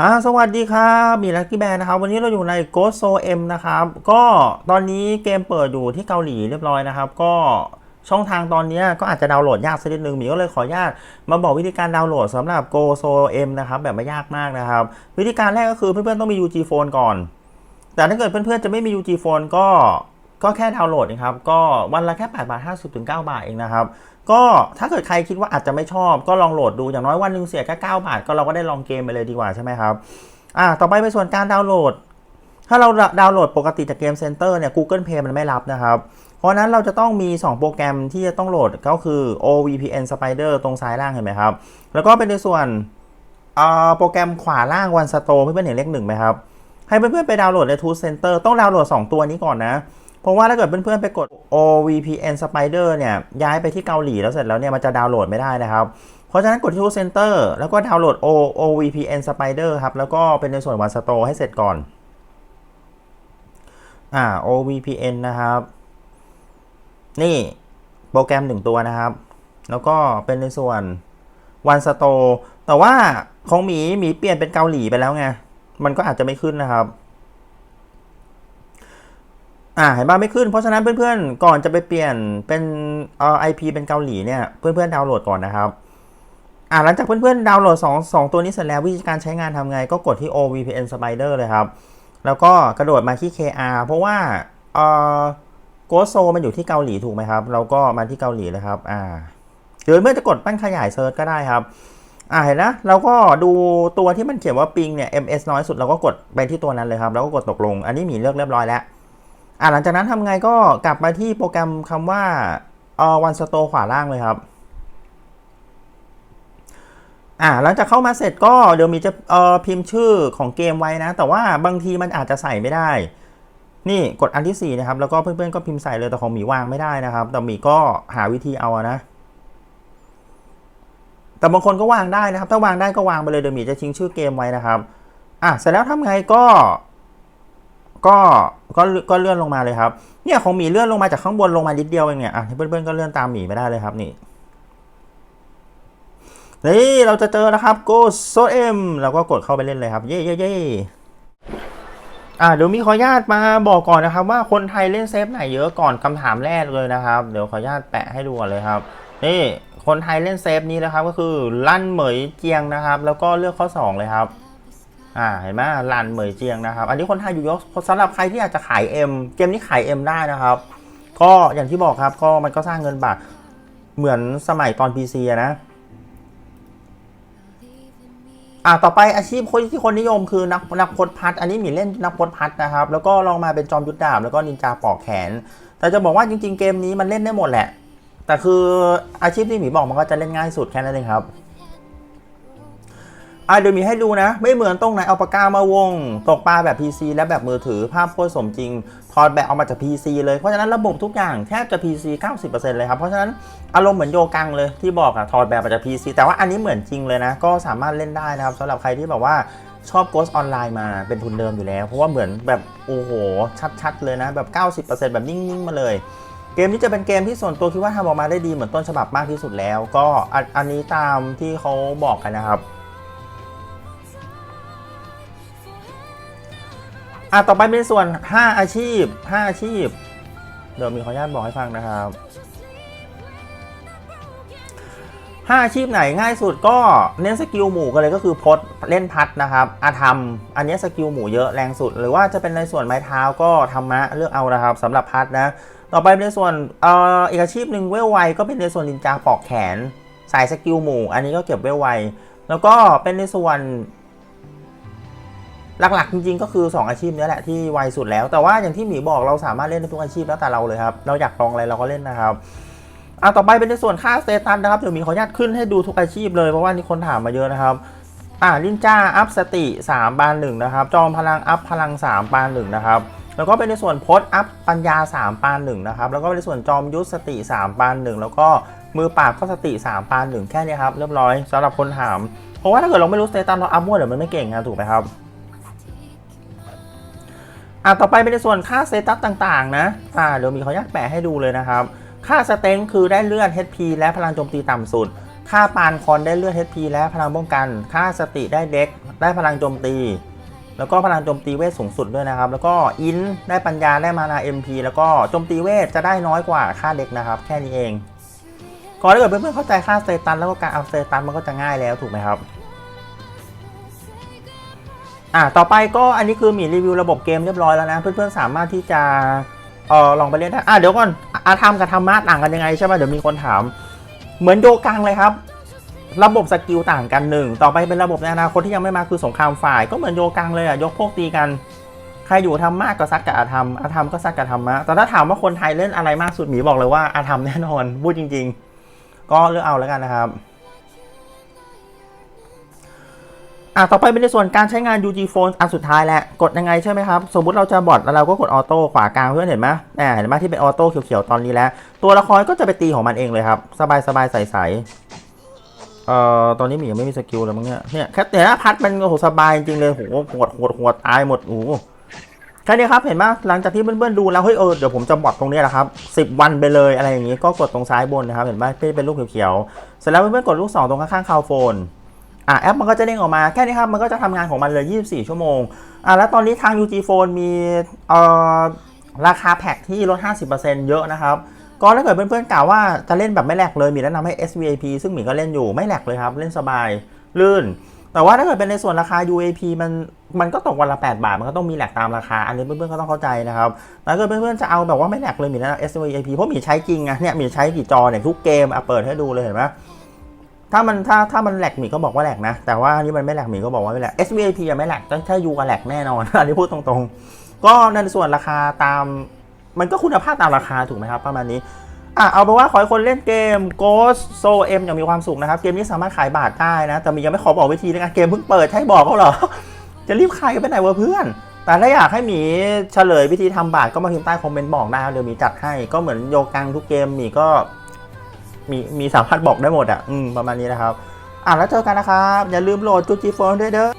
ฮะสวัสดีครับมีลักกี้แบนนะครับ วันนี้เราอยู่ใน Ghost Soul M นะครับ ก็ตอนนี้เกมเปิดอยู่ที่เกาหลีเรียบร้อยนะครับ ก็ช่องทางตอนนี้ก็อาจจะดาวน์โหลดยากสักนิดนึงหมีก็เลยขออนุญาตมาบอกวิธีการดาวน์โหลดสำหรับ Go Soul M นะครับ แบบไม่ยากมากนะครับ วิธีการแรกก็คือเพื่อนๆต้องมี UG Phone ก่อน แต่ถ้าเกิดเพื่อนๆจะไม่มี UG Phone ก็ ก็แค่ดาวน์โหลดนะครับ ก็วันละแค่8บาท50ถึง9บาทเองนะครับ ก็ถ้าเกิดใครคิดว่าอาจจะไม่ชอบ ก็ลองโหลดดูอย่างน้อยวันหนึ่งเสียแค่9บาท ก็เราก็ได้ลองเกมไปเลยดีกว่าใช่ไหมครับอ่าต่อไปเป็นส่วนการดาวน์โหลด ถ้าเราดาวน์โหลดปกติจากเกมเซ็นเตอร์เนี่ย Google Play มันไม่รับนะครับเพราะนั้นเราจะต้องมี 2 โปรแกรมที่จะต้องโหลดก็คือ OVPN Spider ตรงซ้ายล่างเห็นไหมครับ แล้วก็เป็นในส่วนอ่าโปรแกรมขวาล่าง One Store เพื่อนๆเห็นเลขหนึ่งไหมครับให้เพื่อนๆไปดาวน์โหลดใน Tool Center ต้องดาวน์โหลด 2 ตัวนี้ก่อนนะ เพราะว่าถ้าเกิดเพื่อนๆไปกด OVPN Spider เนี่ยย้ายไปที่เกาหลีแล้วเสร็จแล้วเนี่ยมันจะดาวน์โหลดไม่ได้นะครับ เพราะฉะนั้นกดที่ Tool Center แล้วก็ดาวน์โหลด O OVPN Spider ครับ แล้วก็เป็นในส่วน One Store ให้เสร็จก่อนอ่า OVPN นะครับ นี่โปรแกรมหนึ่งตัวนะครับ แล้วก็เป็นในส่วน One Store แต่ว่าของหมีหมีเปลี่ยนเป็นเกาหลีไปแล้วไง มันก็อาจจะไม่ขึ้นนะครับ อ่าเห็นป่ะไม่ขึ้น เพราะฉะนั้นเพื่อนๆ ก่อนจะไปเปลี่ยนเป็นเอ่อ IP เป็นเกาหลีเนี่ย เพื่อนๆ ดาวน์โหลดก่อนนะครับอ่าหลังจากเพื่อนๆ ดาวน์โหลด2 2 ตัวนี้เสร็จแล้ววิธีการใช้งานทำไงก็กดที่ OVPN Spider เลยครับ แล้วก็กระโดดมาที่ KR เพราะว่าเอ่อ Ghost Soul มันอยู่ที่เกาหลีถูกไหมครับ เราก็มาที่เกาหลีเลยครับอ่าหรือเมื่อจะกดปั้นขยายเซิร์ชก็ได้ครับอ่าเห็นนะเราก็ดูตัวที่มันเขียนว่าปิงเนี่ย ms น้อยสุดเราก็กดไปที่ตัวนั้นเลยครับ แล้วก็กดตกลง อันนี้มีเลือกเรียบร้อยแล้ว อ่าหลังจากนั้นทำไงก็กลับมาที่โปรแกรมคำว่าเอ่อ one store ขวาล่างเลยครับอ่าหลังจากเข้ามาเสร็จก็เดี๋ยวมีจะเอ่อพิมพ์ชื่อของเกมไว้นะ แต่ว่าบางทีมันอาจจะใส่ไม่ได้ นี่กดอันที่ 4 นะครับ แล้วก็เพื่อนๆก็พิมพ์ใส่เลยแต่ของหมีวางไม่ได้นะครับ แต่หมีก็หาวิธีเอานะ แต่บางคนก็วางได้นะครับ ถ้าวางได้ก็วางไปเลยเดี๋ยวหมีจะทิ้งชื่อเกมไว้นะครับอะเสร็จแล้วทำไงก็ ก็ก็ก็เลื่อนลงมาเลยครับ เนี่ยของหมีเลื่อนลงมาจากข้างบนลงมานิดเดียวเองเนี่ยอะเพื่อนๆก็เลื่อนตามหมีไม่ได้เลยครับนี่นี่เราจะเจอแล้วครับ Go So M เราก็กดเข้าไปเล่นเลยครับ เย่เย่เย่อ่าเดี๋ยวมีขออนุญาตมาบอกก่อนนะครับ ว่าคนไทยเล่นเซฟไหนเยอะก่อนคำถามแรกเลยนะครับ เดี๋ยวขออนุญาตแปะให้ดูก่อนเลยครับนี่คนไทยเล่นเซฟนี้นะครับ ก็คือลั่นเหมยเจียงนะครับ แล้วก็เลือกข้อ 2 เลยครับ อ่าเห็นไหมลันเหมยเจียงนะครับ อันนี้คนไทยอยู่เยอะสำหรับใครที่อยากจะขาย M เกมนี้ขาย M ได้นะครับ ก็อย่างที่บอกครับก็มันก็สร้างเงินบาทเหมือนสมัยตอน PC นะอ่าต่อไปอาชีพคนที่คนนิยมคือนักนักพจพัด อันนี้หมีเล่นนักพจพัดนะครับ แล้วก็ลองมาเป็นจอมยุทธดาบแล้วก็นินจาปอกแขน แต่จะบอกว่าจริง ๆ เกมนี้มันเล่นได้หมดแหละ แต่คืออาชีพที่หมีบอกมันก็จะเล่นง่ายสุดแค่นั้นเองครับ อะเดี๋ยวมีให้ดูนะ ไม่เหมือนตรงไหนเอาปากกามาวง ตกปลาแบบ PC และแบบมือถือภาพโคตรสมจริง ถอดแบบเอามาจาก PC เลยเพราะฉะนั้นระบบทุกอย่างแทบจะ PC 90%เลยครับ เพราะฉะนั้นอารมณ์เหมือนโยกังเลยที่บอกอะถอดแบบมาจาก PC แต่ว่าอันนี้เหมือนจริงเลยนะ ก็สามารถเล่นได้นะครับสำหรับใครที่แบบว่าชอบ Ghost Online มาเป็นทุนเดิมอยู่แล้ว เพราะว่าเหมือนแบบโอ้โหชัดๆ เลยนะแบบ 90%แบบนิ่งๆมาเลยเกมนี้จะเป็นเกมที่ส่วนตัวคิดว่าทำออกมาได้ดีเหมือนต้นฉบับมากที่สุดแล้ว ก็อันอันนี้ตามที่เขาบอกกันนะครับ อะต่อไปเป็นส่วน 5 อาชีพ 5 อาชีพ เดี๋ยวมีขออนุญาตบอกให้ฟังนะครับ 5 อาชีพไหนง่ายสุดก็เน้นสกิลหมู่กันเลยก็คือพดเล่นพัดนะครับอาธรรม อันนี้สกิลหมู่เยอะแรงสุด หรือว่าจะเป็นในส่วนไม้เท้าก็ธรรมะเลือกเอานะครับสำหรับพัดนะ ต่อไปเป็นในส่วนเอ่ออีกอาชีพหนึ่งเวลไวก็เป็นในส่วนนินจาปอกแขนสายสกิลหมู่ อันนี้ก็เก็บเวลไวแล้วก็เป็นในส่วน หลักๆ จริงๆ ก็คือ 2 อาชีพนี้แหละที่ไวสุดแล้ว แต่ว่าอย่างที่หมีบอกเราสามารถเล่นได้ทุกอาชีพแล้วแต่เราเลยครับ เราอยากลองอะไรเราก็เล่นนะครับอะต่อไปเป็นในส่วนค่าสเตตัสนะครับเดี๋ยวหมีขออนุญาตขึ้นให้ดูทุกอาชีพเลยเพราะว่านี่คนถามมาเยอะนะครับอ่าลินจ้าอัพสติ 3 บานหนึ่งนะครับจอมพลังอัพพลัง3ปานหนึ่งนะครับแล้วก็เป็นในส่วนพจน์อัพปัญญา 3 ปานหนึ่งนะครับแล้วก็เป็นในส่วนจอมยุทธสติ 3 ปานหนึ่งแล้วก็มือปราบก็สติ 3 ปานหนึ่งแค่นี้ครับเรียบร้อยสำหรับคนถาม เพราะว่าถ้าเกิดเราไม่รู้สเตตัสเราอัพมั่วเดี๋ยวมันไม่เก่งนะถูกไหมครับ อะต่อไปเป็นในส่วนค่าเซตัสต่างๆนะอ่าเดี๋ยวมีขออนุญาตแปะให้ดูเลยนะครับ ค่าสเต็งคือได้เลือด HP และพลังโจมตีต่ำสุด ค่าปานคอนได้เลือด HP และพลังป้องกัน ค่าสติได้เด็กได้พลังโจมตี แล้วก็พลังโจมตีเวทสูงสุดด้วยนะครับ แล้วก็อินได้ปัญญาได้มานา MP แล้วก็โจมตีเวทจะได้น้อยกว่าค่าเด็กนะครับ แค่นี้เองก็ถ้าเกิดเพื่อนๆเข้าใจค่าสเตตันแล้วก็การเอาสเตตันมันก็จะง่ายแล้วถูกไหมครับ อะต่อไปก็อันนี้คือหมีรีวิวระบบเกมเรียบร้อยแล้วนะ เพื่อนๆสามารถที่จะเออลองไปเล่นได้อะเดี๋ยวก่อนอาธรรมกับธรรมะต่างกันยังไงใช่ไหมเดี๋ยวมีคนถาม เหมือนโยกังเลยครับ ระบบสกิลต่างกันหนึ่งต่อไปเป็นระบบในอนาคตที่ยังไม่มาคือสงครามฝ่าย ก็เหมือนโยกังเลยอะยกพวกตีกันใครอยู่ธรรมะก็ซัดกับอาธรรมอาธรรมก็ซัดกับธรรมะแต่ถ้าถามว่าคนไทยเล่นอะไรมากสุดหมีบอกเลยว่าอาธรรมแน่นอนพูดจริง ๆ ก็เลือกเอาแล้วกันนะครับ อะต่อไปเป็นในส่วนการใช้งาน UG Phone อันสุดท้ายแหละกดยังไงใช่ไหมครับ สมมุติเราจะบอทแล้วเราก็กดออโต้ขวากลางเพื่อนเห็นไหมแหมเห็นไหมที่เป็นออโต้เขียวๆตอนนี้แล้ว ตัวละครก็จะไปตีของมันเองเลยครับสบายสบายๆใสๆเอ่อตอนนี้มียังไม่มีสกิลเลยมั้งเนี่ยเนี่ยแค่แต่ละพัดมันโหสบายจริงเลยโหหวดหวดหวดตายหมดโอ้โหแค่นี้ครับเห็นไหมหลังจากที่เพื่อนๆดูแล้วเฮ้ยเออเดี๋ยวผมจะบอทตรงนี้แหละครับสิบวันไปเลยอะไรอย่างงี้ก็กดตรงซ้ายบนนะครับเห็นไหมที่เป็นรูปเขียวๆเสร็จแล้วเพื่อนๆกดลูกศรตรงข้างๆคาวโฟน อะแอปมันก็จะเด้งออกมาแค่นี้ครับมันก็จะทำงานของมันเลย 24 ชั่วโมงอะแล้วตอนนี้ทาง UG Phone มีเอ่อราคาแพ็กที่ลด 50%เยอะนะครับก็ถ้าเกิดเพื่อนๆกล่าวว่าจะเล่นแบบไม่แหลกเลยมีแนะนำให้ SVIP ซึ่งหมีก็เล่นอยู่ไม่แหลกเลยครับ เล่นสบายลื่น แต่ว่าถ้าเกิดเป็นในส่วนราคา UAP มันมันก็ตกวันละ 8 บาท มันก็ต้องมีแหลกตามราคา อันนี้เพื่อนๆก็ต้องเข้าใจนะครับถ้าเกิดเพื่อนๆจะเอาแบบว่าไม่แหลกเลยหมีแนะนำ SVIP เพราะหมีใช้จริงอะเนี่ยหมีใช้กี่จอเนี่ยทุกเกมอะเปิดให้ดูเลยเห็นไหม ถ้ามันถ้าถ้ามันแหลกหมีก็บอกว่าแหลกนะ แต่ว่านี่มันไม่แหลกหมีก็บอกว่าไม่แหลก SVIP อะไม่แหลกต้องถ้ายูกับแหลกแน่นอน อันนี้พูดตรงๆ ก็ในส่วนราคาตาม มันก็คุณภาพตามราคาถูกไหมครับ ประมาณนี้อะเอาเป็นว่าขอให้คนเล่นเกม Ghost So M อย่างมีความสุขนะครับ เกมนี้สามารถขายบาทได้นะ แต่มียังไม่ขอบอกวิธีนะเกมเพิ่งเปิดใช้บอกเขาเหรอ จะรีบขายกันไปไหนวะเพื่อน แต่ถ้าอยากให้หมีเฉลยวิธีทำบาทก็มาพิมพ์ใต้คอมเมนต์บอกได้เดี๋ยวหมีจัดให้ก็เหมือนโยกังทุกเกมหมีก็ มีมีสามารถบอกได้หมดอะอืมประมาณนี้นะครับ อะแล้วเจอกันนะครับ อย่าลืมโหลดจูจีโฟนด้วยเด้อ